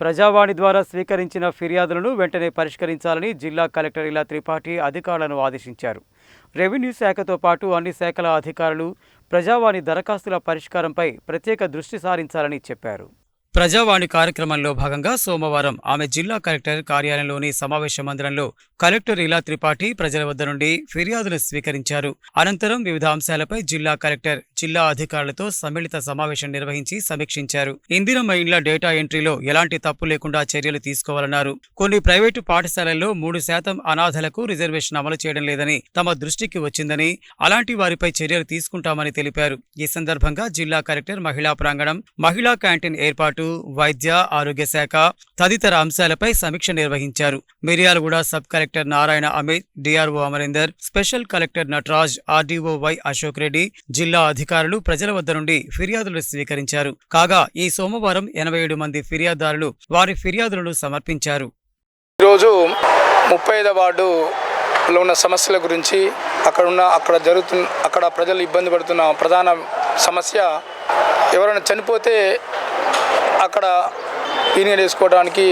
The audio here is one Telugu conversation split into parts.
ప్రజావాణి ద్వారా స్వీకరించిన ఫిర్యాదులను వెంటనే పరిష్కరించాలని జిల్లా కలెక్టర్ ఇలా త్రిపాఠి అధికారులను ఆదేశించారు. రెవెన్యూ శాఖతో పాటు అన్ని శాఖల అధికారులు ప్రజావాణి దరఖాస్తుల పరిష్కారంపై ప్రత్యేక దృష్టి సారించాలని చెప్పారు. ప్రజావాణి కార్యక్రమంలో భాగంగా సోమవారం ఆమె జిల్లా కలెక్టర్ కార్యాలయంలోని సమావేశ మందిరంలో కలెక్టర్ ఇలా త్రిపాఠి ప్రజల వద్ద నుండి ఫిర్యాదులు స్వీకరించారు. అనంతరం వివిధ అంశాలపై జిల్లా కలెక్టర్ జిల్లా అధికారులతో సమ్మిళిత సమావేశం నిర్వహించి సమీక్షించారు. ఇందిరమ్మ ఇండ్ల డేటా ఎంట్రీలో ఎలాంటి తప్పు లేకుండా చర్యలు తీసుకోవాలన్నారు. కొన్ని ప్రైవేటు పాఠశాలల్లో మూడు శాతం అనాథలకు రిజర్వేషన్ అమలు చేయడం లేదని తమ దృష్టికి వచ్చిందని అలాంటి వారిపై చర్యలు తీసుకుంటామని తెలిపారు. ఈ సందర్భంగా జిల్లా కలెక్టర్ మహిళా ప్రాంగణం మహిళా క్యాంటీన్ ఏర్పాటు వైద్య ఆరోగ్య శాఖ తదితర అంశాలపై సమీక్ష నిర్వహించారు. Miryalaguda sub collector Narayana Amit DRO Amarender special collector Natraj RDO Y Ashok Reddy జిల్లా అధికారులు అధికారులు ప్రజల వద్ద నుండి ఫిర్యాదులు స్వీకరించారు. కాగా ఈ సోమవారం ఎనభై ఏడు మంది ఫిర్యాదుదారులు వారి ఫిర్యాదులను సమర్పించారు. ఈరోజు ముప్పై ఐదవ వార్డులో ఉన్న సమస్యల గురించి అక్కడ ఉన్న అక్కడ జరుగుతున్న అక్కడ ప్రజలు ఇబ్బంది పడుతున్న ప్రధాన సమస్య ఎవరైనా చనిపోతే అక్కడ యూనియన్ వేసుకోవడానికి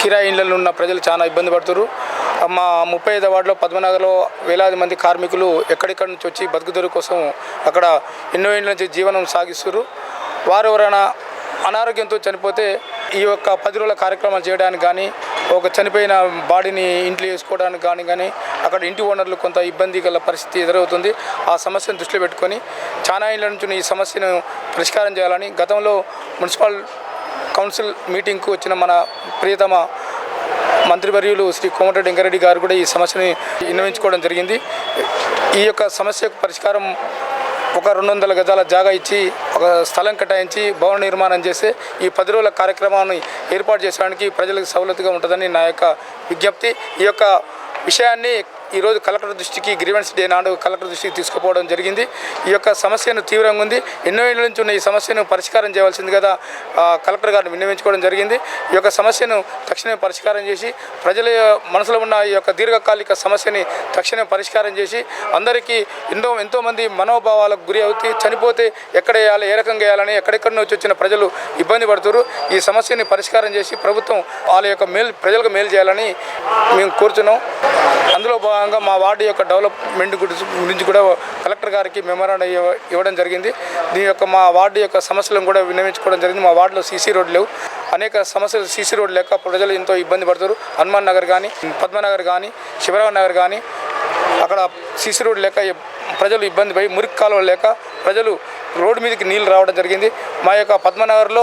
కిరాయి ఇళ్ళలో ఉన్న ప్రజలు చాలా ఇబ్బంది పడుతున్నారు మా ముప్పై ఐదో వార్డులో పద్మనగర్లో వేలాది మంది కార్మికులు ఎక్కడెక్కడి నుంచి వచ్చి బతుకుదొరు కోసం అక్కడ ఎన్నో ఏళ్ళ నుంచి జీవనం సాగిస్తున్నారు వారు ఎవరైనా అనారోగ్యంతో చనిపోతే ఈ యొక్క పది రోజుల కార్యక్రమాలు చేయడానికి కానీ ఒక చనిపోయిన బాడీని ఇంట్లో వేసుకోవడానికి కానీ కానీ అక్కడ ఇంటి ఓనర్లు కొంత ఇబ్బంది గల పరిస్థితి ఎదురవుతుంది. ఆ సమస్యను దృష్టిలో పెట్టుకొని చాలా ఏళ్ళ నుంచి ఈ సమస్యను పరిష్కారం చేయాలని గతంలో మున్సిపల్ కౌన్సిల్ మీటింగ్కు వచ్చిన మన ప్రియతమ మంత్రివర్యులు శ్రీ కోమటిరెడ్డి వెంకరెడ్డి గారు కూడా ఈ సమస్యని విన్నవించుకోవడం జరిగింది. ఈ యొక్క సమస్యకు పరిష్కారం ఒక రెండు వందల గజాల జాగా ఇచ్చి ఒక స్థలం కేటాయించి భవన నిర్మాణం చేస్తే ఈ పది రోజుల కార్యక్రమాన్ని ఏర్పాటు చేయడానికి ప్రజలకు సౌలతుగా ఉంటుందని నా యొక్క విజ్ఞప్తి. ఈ యొక్క విషయాన్ని ఈరోజు కలెక్టర్ దృష్టికి గ్రీవెన్స్ డే నాడు కలెక్టర్ దృష్టికి తీసుకుపోవడం జరిగింది. ఈ యొక్క సమస్యను తీవ్రంగా ఉంది. ఎన్నో ఏళ్ళ నుంచి ఉన్న ఈ సమస్యను పరిష్కారం చేయవలసింది కదా కలెక్టర్ గారిని విన్నవించుకోవడం జరిగింది. ఈ యొక్క సమస్యను తక్షణమే పరిష్కారం చేసి ప్రజల మనసులో ఉన్న ఈ యొక్క దీర్ఘకాలిక సమస్యని తక్షణమే పరిష్కారం చేసి అందరికీ ఎన్నో ఎంతోమంది మనోభావాలకు గురి అవుతూ చనిపోతే ఎక్కడ వేయాలి ఏ రకంగా వేయాలని ఎక్కడెక్కడి నుంచి వచ్చిన ప్రజలు ఇబ్బంది పడుతున్నారు ఈ సమస్యని పరిష్కారం చేసి ప్రభుత్వం వాళ్ళ యొక్క మేలు ప్రజలకు మేలు చేయాలని మేము కోరుతున్నాం. అందులో భాగంగా మా వార్డు యొక్క డెవలప్మెంట్ గురించి గురించి కూడా కలెక్టర్ గారికి మెమోరాండం ఇవ్వడం జరిగింది. దీని యొక్క మా వార్డు యొక్క సమస్యలను కూడా విన్నవించుకోవడం జరిగింది. మా వార్డులో సీసీ రోడ్లు లేవు. అనేక సమస్యలు సీసీ రోడ్లు లేక ప్రజలు ఎంతో ఇబ్బంది పడుతారు హనుమాన్ నగర్ కానీ పద్మనగర్ కానీ శివరావు నగర్ కానీ అక్కడ సీసీ రోడ్ లేక ప్రజలు ఇబ్బంది పడి మురికి కాలువలు లేక ప్రజలు రోడ్డు మీదకి నీళ్ళు రావడం జరిగింది. మా యొక్క పద్మనగర్లో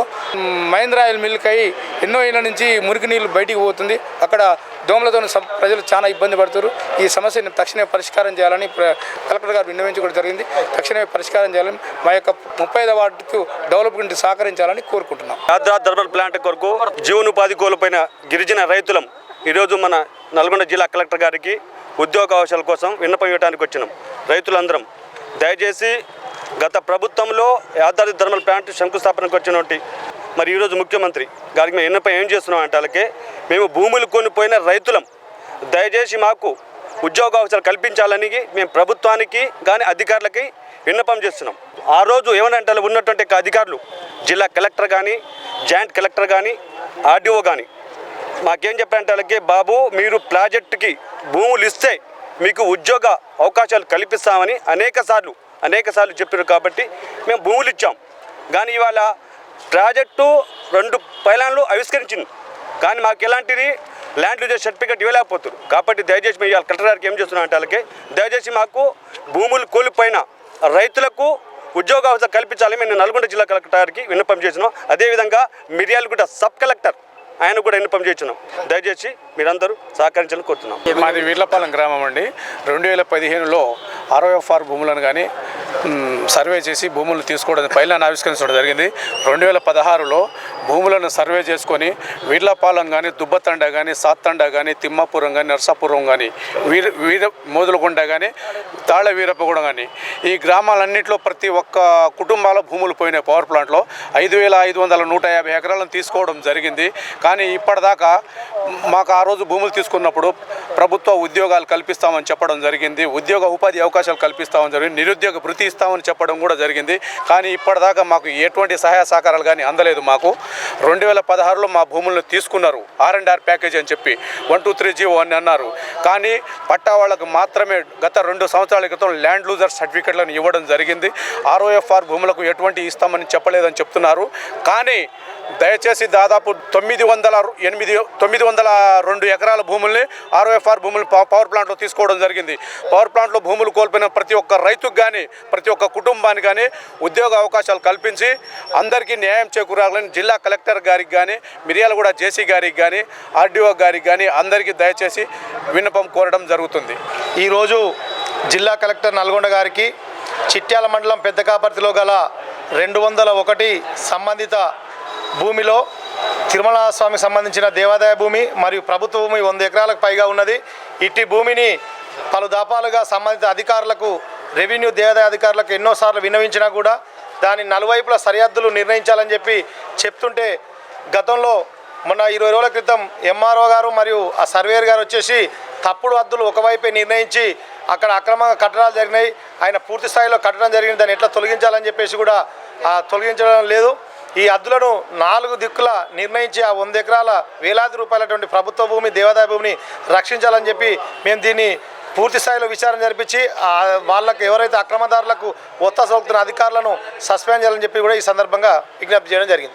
మహేంద్ర ఆయిల్ మిల్క్ అయ్యి ఎన్నో ఏళ్ళ నుంచి మురికి నీళ్ళు బయటికి పోతుంది. అక్కడ దోమలతో ప్రజలు చాలా ఇబ్బంది పడుతారు ఈ సమస్యను తక్షణమే పరిష్కారం చేయాలని ప్ర- కలెక్టర్ గారు విన్నవించుకోవడం జరిగింది. తక్షణమే పరిష్కారం చేయాలని మా యొక్క ముప్పై ఐదో వార్డుకు డెవలప్మెంట్ సహకరించాలని కోరుకుంటున్నాం. యాద్రా థర్మల్ ప్లాంట్ కొరకు జీవనోపాధి కోల్పోయిన గిరిజన రైతులం ఈరోజు మన నల్గొండ జిల్లా కలెక్టర్ గారికి ఉద్యోగ అవకాశాల కోసం విన్నపం ఇవ్వడానికి వచ్చినాం. రైతులందరం దయచేసి గత ప్రభుత్వంలో యాదాద్రి థర్మల్ ప్లాంట్ శంకుస్థాపనకు వచ్చినటువంటి మరి ఈరోజు ముఖ్యమంత్రి గారికి మేము విన్నపం ఏం చేస్తున్నాం అంటే వాళ్ళకి మేము భూములు కొనిపోయిన రైతులం. దయచేసి మాకు ఉద్యోగ అవకాశాలు కల్పించాలని మేము ప్రభుత్వానికి కానీ అధికారులకి విన్నపం చేస్తున్నాం. ఆ రోజు ఏమనంటే ఉన్నటువంటి అధికారులు జిల్లా కలెక్టర్ కానీ జాయింట్ కలెక్టర్ కానీ ఆర్డీఓ కానీ మాకేం చెప్పారంటే వాళ్ళకి బాబు మీరు ప్రాజెక్టుకి భూములు ఇస్తే మీకు ఉద్యోగ అవకాశాలు కల్పిస్తామని అనేక సార్లు అనేక సార్లు చెప్పారు కాబట్టి మేము భూములు ఇచ్చాం. కానీ ఇవాళ ప్రాజెక్టు రెండు పైలాన్లు ఆవిష్కరించింది కానీ మాకు ఎలాంటిది ల్యాండ్ యూజర్ సర్టిఫికేట్ ఇవ్వలేకపోతారు. కాబట్టి దయచేసి మేము కలెక్టర్ గారికి ఏం చేస్తున్నాం అంటే వాళ్ళకి దయచేసి మాకు భూములు కోల్పోయిన రైతులకు ఉద్యోగ అవసరం కల్పించాలని మేము నల్గొండ జిల్లా కలెక్టర్ గారికి విన్నపం చేసినాం అదేవిధంగా మిర్యాలగూడ సబ్ కలెక్టర్ ఆయన కూడా విన్నపం చేస్తున్నాం. దయచేసి మీరందరూ సహకరించాలని కోరుతున్నాం. మాది వీర్లపాలెం గ్రామం అండి. రెండు వేల పదిహేనులో ఆర్ఓఎఫ్ఆర్ భూములను కానీ సర్వే చేసి భూములు తీసుకోవడం పైలాన్ని ఆవిష్కరించడం జరిగింది. రెండు వేల పదహారులో భూములను సర్వే చేసుకొని వీడ్లపాలెం కానీ దుబ్బతండ కానీ సాత్తండ కానీ తిమ్మాపురం కానీ నర్సాపురం కానీ వీర వీర మోదులకొండ కానీ తాళ కానీ ఈ గ్రామాలన్నింటిలో ప్రతి ఒక్క కుటుంబాల భూములు పోయినాయి పవర్ ప్లాంట్లో ఐదు వేల ఐదు వందల నూట యాభై ఎకరాలను తీసుకోవడం జరిగింది. కానీ ఇప్పటిదాకా మాకు ఆ రోజు భూములు తీసుకున్నప్పుడు ప్రభుత్వ ఉద్యోగాలు కల్పిస్తామని చెప్పడం జరిగింది. ఉద్యోగ ఉపాధి అవకాశాలు కల్పిస్తామని జరిగింది. నిరుద్యోగ భృతి తీస్తామని చెప్పడం కూడా జరిగింది. కానీ ఇప్పటిదాకా మాకు ఎటువంటి సహాయ సహకారాలు కానీ అందలేదు మాకు. రెండు వేల పదహారులో మా భూములను తీసుకున్నారు. ఆర్ అండ్ ఆర్ ప్యాకేజ్ అని చెప్పి వన్ టూ త్రీ జీవో అని అన్నారు. కానీ పట్టా వాళ్ళకు మాత్రమే గత రెండు సంవత్సరాల క్రితం ల్యాండ్ లూజర్ సర్టిఫికెట్లను ఇవ్వడం జరిగింది. ఆర్ఓఎఫ్ఆర్ భూములకు ఎటువంటి ఇస్తామని చెప్పలేదని చెప్తున్నారు. కానీ దయచేసి దాదాపు తొమ్మిది వందల ఎనిమిది తొమ్మిది వందల రెండు ఎకరాల భూముల్ని ఆర్ఓఎఫ్ఆర్ భూములు పవ- పవర్ ప్లాంట్లో తీసుకోవడం జరిగింది. పవర్ ప్లాంట్లో భూములు కోల్పోయిన ప్రతి ఒక్క రైతుకు కానీ ప్రతి ఒక్క కుటుంబానికి కానీ ఉద్యోగ అవకాశాలు కల్పించి అందరికీ న్యాయం చేకూరాలని జిల్లా కలెక్టర్ గారికి కానీ మిర్యాలగూడ జేసీ గారికి కానీ ఆర్డీఓ గారికి కానీ అందరికీ దయచేసి విన్నపం కోరడం జరుగుతుంది. ఈరోజు జిల్లా కలెక్టర్ నల్గొండ గారికి చిట్యాల మండలం పెద్ద కాపర్తిలో గల రెండు వందల ఒకటి సంబంధిత భూమిలో తిరుమల స్వామికి సంబంధించిన దేవాదాయ భూమి మరియు ప్రభుత్వ భూమి వంద ఎకరాలకు పైగా ఉన్నది. ఇట్టి భూమిని పలు దాపాలుగా సంబంధిత అధికారులకు రెవెన్యూ దేవాదాయ అధికారులకు ఎన్నోసార్లు విన్నవించినా కూడా దాని నలువైపుల సరిహద్దులు నిర్ణయించాలని చెప్పి చెప్తుంటే గతంలో మొన్న ఇరవై రోజుల క్రితం ఎంఆర్ఓ గారు మరియు ఆ సర్వేయర్ గారు వచ్చేసి తప్పుడు హద్దులు ఒకవైపే నిర్ణయించి అక్కడ అక్రమంగా కట్టడాలు జరిగినాయి. ఆయన పూర్తి స్థాయిలో కట్టడం జరిగింది. దాన్ని ఎట్లా తొలగించాలని చెప్పేసి కూడా తొలగించడం లేదు. ఈ హద్దులను నాలుగు దిక్కుల నిర్ణయించి ఆ వంద ఎకరాల వేలాది రూపాయలటువంటి ప్రభుత్వ భూమి దేవాదాయ భూమిని రక్షించాలని చెప్పి మేము దీన్ని పూర్తి స్థాయిలో విచారణ జరిపించి వాళ్ళకు ఎవరైతే అక్రమదారులకు ఒత్తాస అధికారులను సస్పెండ్ చేయాలని చెప్పి కూడా ఈ సందర్భంగా విజ్ఞప్తి చేయడం జరిగింది.